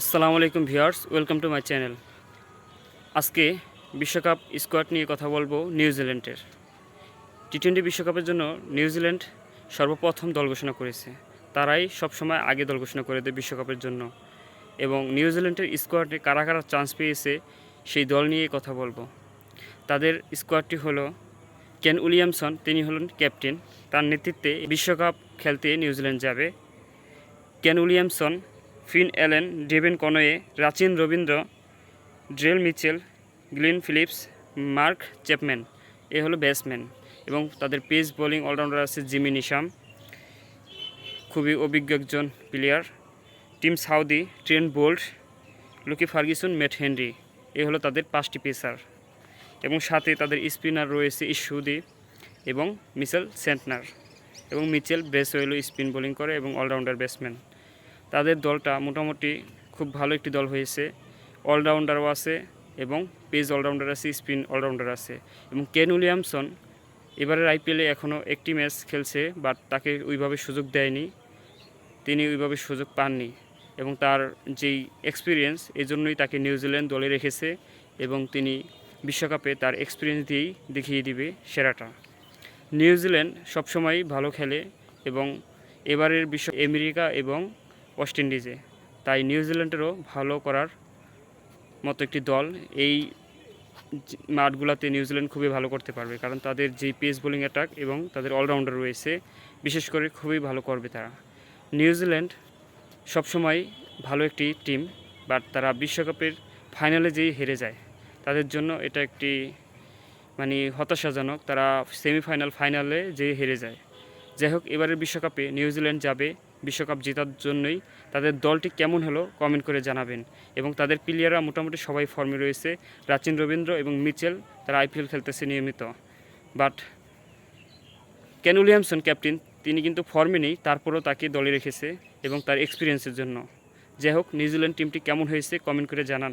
আসসালামু আলাইকুম viewers, welcome to my channel. আজকে বিশ্বকাপ স্কোয়াড নিয়ে কথা বলব নিউজিল্যান্ডের টি টোয়েন্টি বিশ্বকাপের জন্য নিউজিল্যান্ড সর্বপ্রথম দল ঘোষণা করেছে। তারাই সবসময় আগে দল ঘোষণা করে দেয় বিশ্বকাপের জন্য। এবং নিউজিল্যান্ডের স্কোয়াডে কারা কারা চান্স পেয়েছে, সেই দল নিয়ে কথা বলব। তাদের স্কোয়াডটি হলো কেন উইলিয়ামসন, তিনি হলেন ক্যাপ্টেন। তার নেতৃত্বে বিশ্বকাপ খেলতে নিউজিল্যান্ড যাবে। Kane Williamson Finn Allen, Devon Conway, Rachin Ravindra, Daryl Mitchell, Glenn Phillips, Mark Chapman এ হলো ব্যাটসম্যান এবং তাদের পেস বোলিং অলরাউন্ডার আছে জিমি নিশাম। খুবই অভিজ্ঞ একজন player Tim Southee, Trent Boult, Lockie Ferguson Matt Henry. এ হলো তাদের পাঁচটি পেসার। এবং সাথে তাদের স্পিনার রয়েছে ইস্যুদি এবং মিচেল সেন্টনার। এবং মিচেল ব্রেসওয়েলও স্পিন বোলিং করে এবং অলরাউন্ডার ব্যাটসম্যান। তাদের দলটা মোটামুটি খুব ভালো একটি দল হয়েছে। অলরাউন্ডারও আছে এবং পেজ অলরাউন্ডার আছে, স্পিন অলরাউন্ডার আছে এবং কেন উইলিয়ামসন এবারের আইপিএলে এখনও একটি ম্যাচ খেলছে বাট তাকে ওইভাবে সুযোগ দেয়নি। তিনি ওইভাবে সুযোগ পাননি এবং তার যেই এক্সপিরিয়েন্স এই জন্যই তাকে নিউজিল্যান্ড দলে রেখেছে এবং তিনি বিশ্বকাপে তার এক্সপিরিয়েন্স দিয়েই দেখিয়ে দিবে সেরাটা। নিউজিল্যান্ড সবসময়ই ভালো খেলে এবং এবারের বিশ্ব আমেরিকা এবং ওয়েস্ট ইন্ডিজে। তাই নিউজিল্যান্ডেরও ভালো করার মতো একটি দল এই মাঠগুলোতে নিউজিল্যান্ড খুবই ভালো করতে পারবে। কারণ তাদের যে পেস বোলিং অ্যাটাক এবং তাদের অলরাউন্ডার রয়েছে, বিশেষ করে খুবই ভালো করবে তারা। নিউজিল্যান্ড সবসময় ভালো একটি টিম, বাট তারা বিশ্বকাপের ফাইনালে যেই হেরে যায়, তাদের জন্য এটা একটি মানে হতাশাজনক। তারা সেমিফাইনাল, ফাইনালে যে হেরে যায়। যাই হোক এবারের বিশ্বকাপে নিউজিল্যান্ড যাবে বিশ্বকাপ জেতার জন্যই তাদের দলটি কেমন হলো কমেন্ট করে জানাবেন। এবং তাদের প্লেয়াররা মোটামুটি সবাই ফর্মে রয়েছে। রাচিন রবীন্দ্র এবং মিচেল, তারা আইপিএল খেলতেছে নিয়মিত। বাট কেন উইলিয়ামসন ক্যাপ্টেন তিনি কিন্তু ফর্মে নেই, তারপরেও তাকে দলে রেখেছে এবং তার এক্সপিরিয়েন্সের জন্য। যাই হোক, নিউজিল্যান্ড টিমটি কেমন হয়েছে কমেন্ট করে জানান।